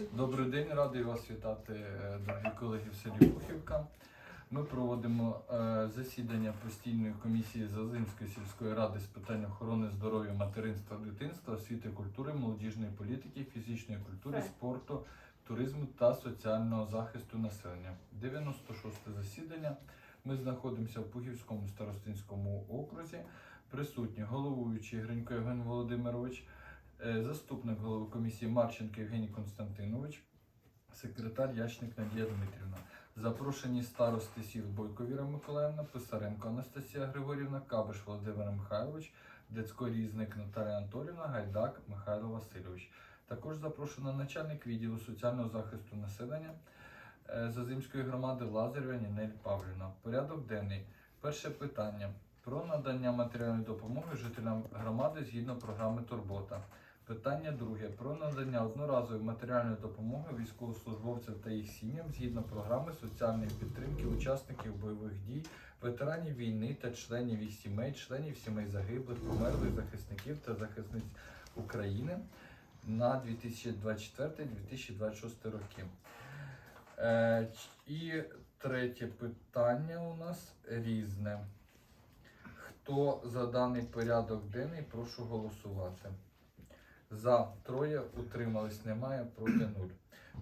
Добрий день, радий вас вітати, е, дорогі колеги в селі Пухівка. Ми проводимо е, засідання постійної комісії Зазимської сільської ради з питань охорони здоров'я, материнства, дитинства, освіти, культури, молодіжної політики, фізичної культури, спорту, туризму та соціального захисту населення. 96 засідання. Ми знаходимося в Пухівському старостинському окрузі. Присутні головуючий Гринько Євген Володимирович, заступник голови комісії Марченко Євгеній Константинович, секретар Ящник Надія Дмитрівна. Запрошені старости сіл Бойко Віра Миколаївна, Писаренко Анастасія Григорівна, Кабиш Володимир Михайлович, Децько Різник Наталія Анатолівна, Гайдак Михайло Васильович. Також запрошено начальник відділу соціального захисту населення е, Зазимської громади Лазарєва Нінель Павлівна. Порядок денний. Перше питання про надання матеріальної допомоги жителям громади згідно програми Турбота. Питання друге про надання одноразової матеріальної допомоги військовослужбовцям та їх сім'ям згідно програми соціальної підтримки учасників бойових дій, ветеранів війни та членів їх сімей, членів сімей загиблих, померлих захисників та захисниць України на 2024-2026 роки. Е, і третє питання у нас різне. Хто за даний порядок денний, прошу голосувати. За троє утримались, немає, проти нуль.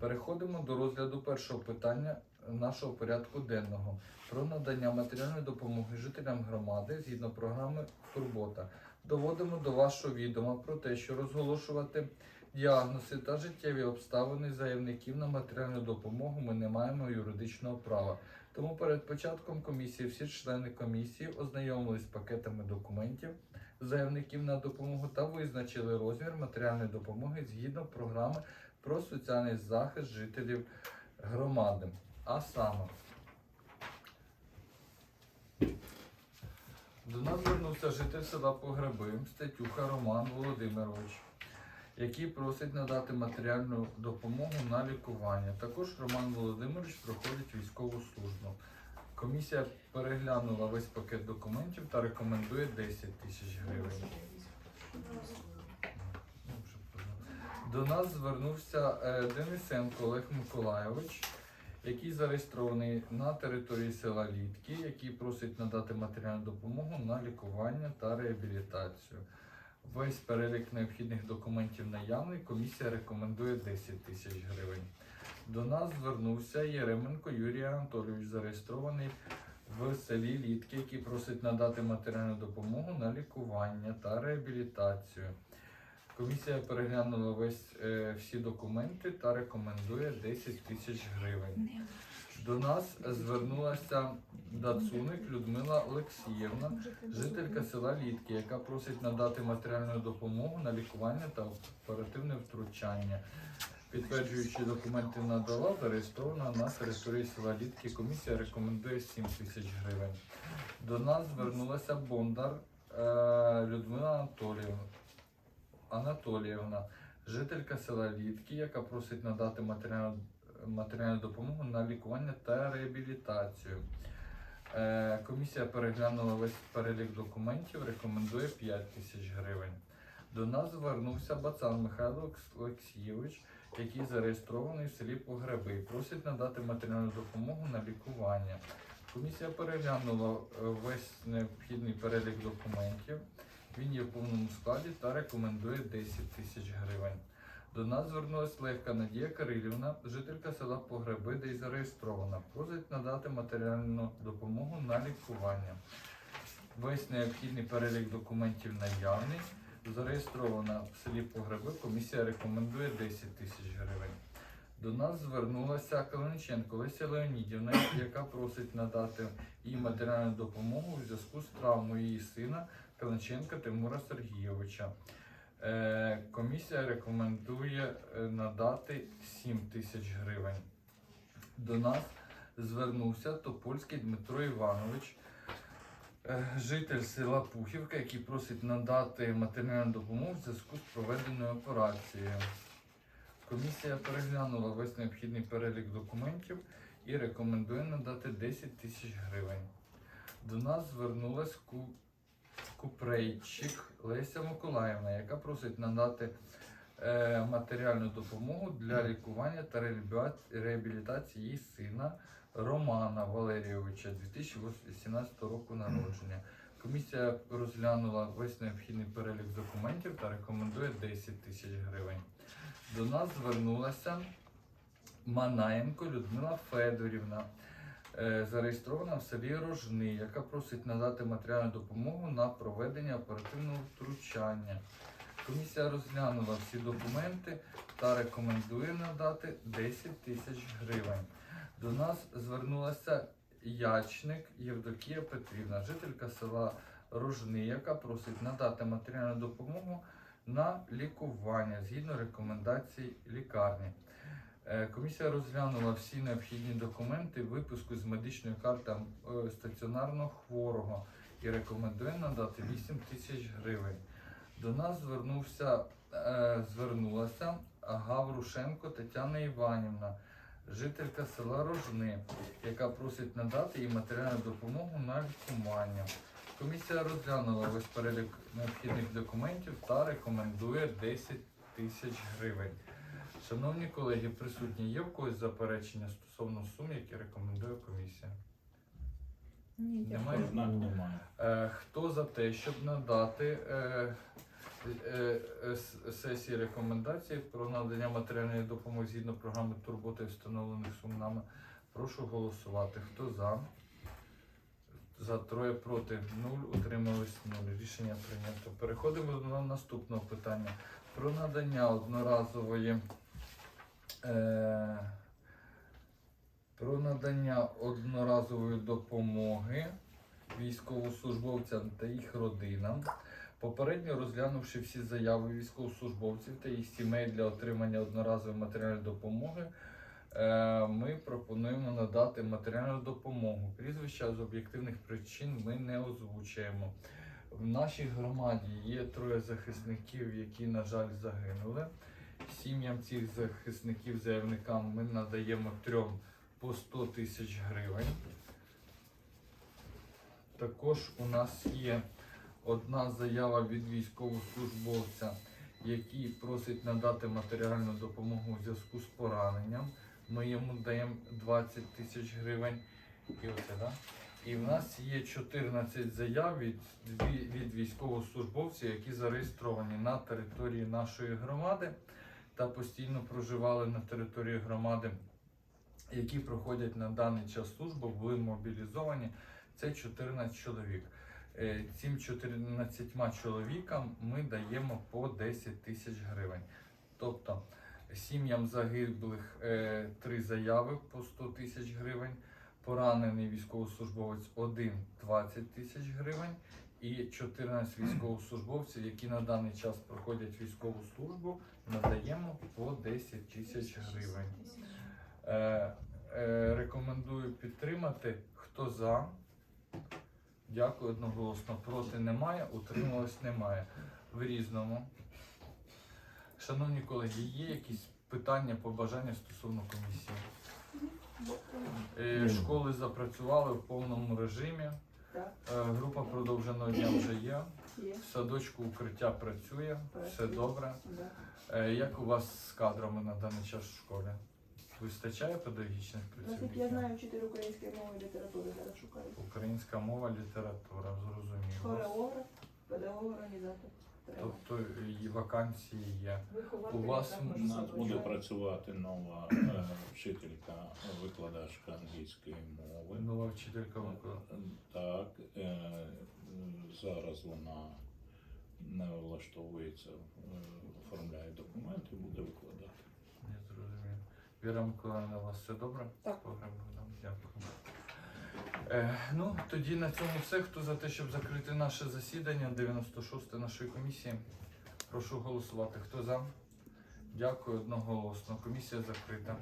Переходимо до розгляду першого питання нашого порядку денного про надання матеріальної допомоги жителям громади згідно програми Турбота. Доводимо до вашого відома про те, що розголошувати діагнози та життєві обставини заявників на матеріальну допомогу ми не маємо юридичного права. Тому перед початком комісії всі члени комісії ознайомились з пакетами документів заявників на допомогу та визначили розмір матеріальної допомоги згідно програми про соціальний захист жителів громади. А саме до нас звернувся житель села Погреби Стетюха Роман Володимирович, який просить надати матеріальну допомогу на лікування. Також Роман Володимирович проходить військову службу. Комісія переглянула весь пакет документів та рекомендує 10 тисяч гривень. До нас звернувся е, Денисенко Олег Миколайович, який зареєстрований на території села Літки, який просить надати матеріальну допомогу на лікування та реабілітацію. Весь перелік необхідних документів наявний. Комісія рекомендує 10 тисяч гривень. До нас звернувся Єременко Юрій Анатолійович, зареєстрований в селі Літки, який просить надати матеріальну допомогу на лікування та реабілітацію. Комісія переглянула весь е, всі документи та рекомендує 10 тисяч гривень. До нас звернулася Дацуник Людмила Олексіївна, жителька села Літки, яка просить надати матеріальну допомогу на лікування та оперативне втручання. Підтверджуючи документи надала, зареєстрована на території села Літки. Комісія рекомендує 7 тисяч гривень. До нас звернулася Бондар е, Людмила Анатоліївна. Анатоліївна, жителька села Літки, яка просить надати матеріальну, допомогу на лікування та реабілітацію. Е, комісія переглянула весь перелік документів, рекомендує 5 тисяч гривень. До нас звернувся Бацан Михайло Олексійович, який зареєстрований в селі Погреби і просить надати матеріальну допомогу на лікування. Комісія переглянула е, весь необхідний перелік документів. Він є в повному складі та рекомендує 10 тисяч гривень. До нас звернулася Легка Надія Кирилівна, жителька села Погреби, де й зареєстрована. Просить надати матеріальну допомогу на лікування. Весь необхідний перелік документів наявний. Зареєстрована в селі Погреби. Комісія рекомендує 10 тисяч гривень. До нас звернулася Калиниченко Леся Леонідівна, яка просить надати їй матеріальну допомогу у зв'язку з травмою її сина Калинченка Тимура Сергійовича. Е, комісія рекомендує е, надати 7 тисяч гривень. До нас звернувся Топольський Дмитро Іванович, е, житель села Пухівка, який просить надати матеріальну допомогу в зв'язку з проведеною операцією. Комісія переглянула весь необхідний перелік документів і рекомендує надати 10 тисяч гривень. До нас звернулась Купрейчик Леся Миколаївна, яка просить надати е, матеріальну допомогу для лікування та реабілітації її сина Романа Валерійовича 2018 року народження. Комісія розглянула весь необхідний перелік документів та рекомендує 10 тисяч гривень. До нас звернулася Манаєнко Людмила Федорівна, зареєстрована в селі Рожни, яка просить надати матеріальну допомогу на проведення оперативного втручання. Комісія розглянула всі документи та рекомендує надати 10 тисяч гривень. До нас звернулася Ячник Євдокія Петрівна, жителька села Рожни, яка просить надати матеріальну допомогу на лікування згідно рекомендацій лікарні. Е, Комісія розглянула всі необхідні документи, випуску з медичної карти е, стаціонарного хворого і рекомендує надати 8 тисяч гривень. До нас звернувся, е, звернулася Гаврушенко Тетяна Іванівна, жителька села Рожни, яка просить надати їй матеріальну допомогу на лікування. Комісія розглянула весь перелік необхідних документів та рекомендує 10 тисяч гривень. Шановні колеги, присутні, є в когось заперечення стосовно сум, які рекомендує комісія? Ні, Немає? Немає. Е, хто за те, щоб надати е, е, е, с- сесії рекомендації про надання матеріальної допомоги згідно програми турботи встановлених сум нами? Прошу голосувати. Хто за? За троє проти нуль, утримались нуль. Рішення прийнято. Переходимо до наступного питання. Про надання одноразової про надання одноразової допомоги військовослужбовцям та їх родинам. Попередньо розглянувши всі заяви військовослужбовців та їх сімей для отримання одноразової матеріальної допомоги, е, ми пропонуємо надати матеріальну допомогу. Прізвища з об'єктивних причин ми не озвучуємо. В нашій громаді є троє захисників, які, на жаль, загинули. Сім'ям цих захисників, заявникам ми надаємо трьом по 100 тисяч гривень. Також у нас є одна заява від військовослужбовця, який просить надати матеріальну допомогу у зв'язку з пораненням. Ми йому даємо 20 тисяч гривень. І оце, да? І в нас є 14 заяв від, від, військовослужбовців, які зареєстровані на території нашої громади та постійно проживали на території громади, які проходять на даний час службу, були мобілізовані. Це 14 чоловік. Е, Цим 14 чоловікам ми даємо по 10 тисяч гривень. Тобто сім'ям загиблих е, три заяви по 100 тисяч гривень, поранений військовослужбовець один 20 тисяч гривень і 14 військовослужбовців, які на даний час проходять військову службу, надаємо по 10 тисяч гривень. Е, е, рекомендую підтримати. Хто за? Дякую одноголосно. Проти немає, утрималось немає. В різному. Шановні колеги, є якісь питання, побажання стосовно комісії? Е, Школи запрацювали в повному режимі. Так, Е, Група продовженого дня вже є. є. В садочку укриття працює, все добре. Да. Е, Як у вас з кадрами на даний час в школі? Вистачає педагогічних працівників? я знаю, вчитель української мови і літератури зараз шукаю. Українська мова, література, зрозуміло. Хореограф, педагог, організатор. Треба. Тобто і вакансії є. У вас також У нас буде працювати нова е, вчителька, викладачка англійської мови. Нова вчителька викладу. Так, е, зараз вона не влаштовується, е, оформляє документи, буде викладати. Не зрозумів. Віра Миколаївна, у вас все добре? Так. Дякую. Е, ну, тоді на цьому все. Хто за те, щоб закрити наше засідання 96 нашої комісії? Прошу голосувати. Хто за? Дякую одноголосно. Комісія закрита.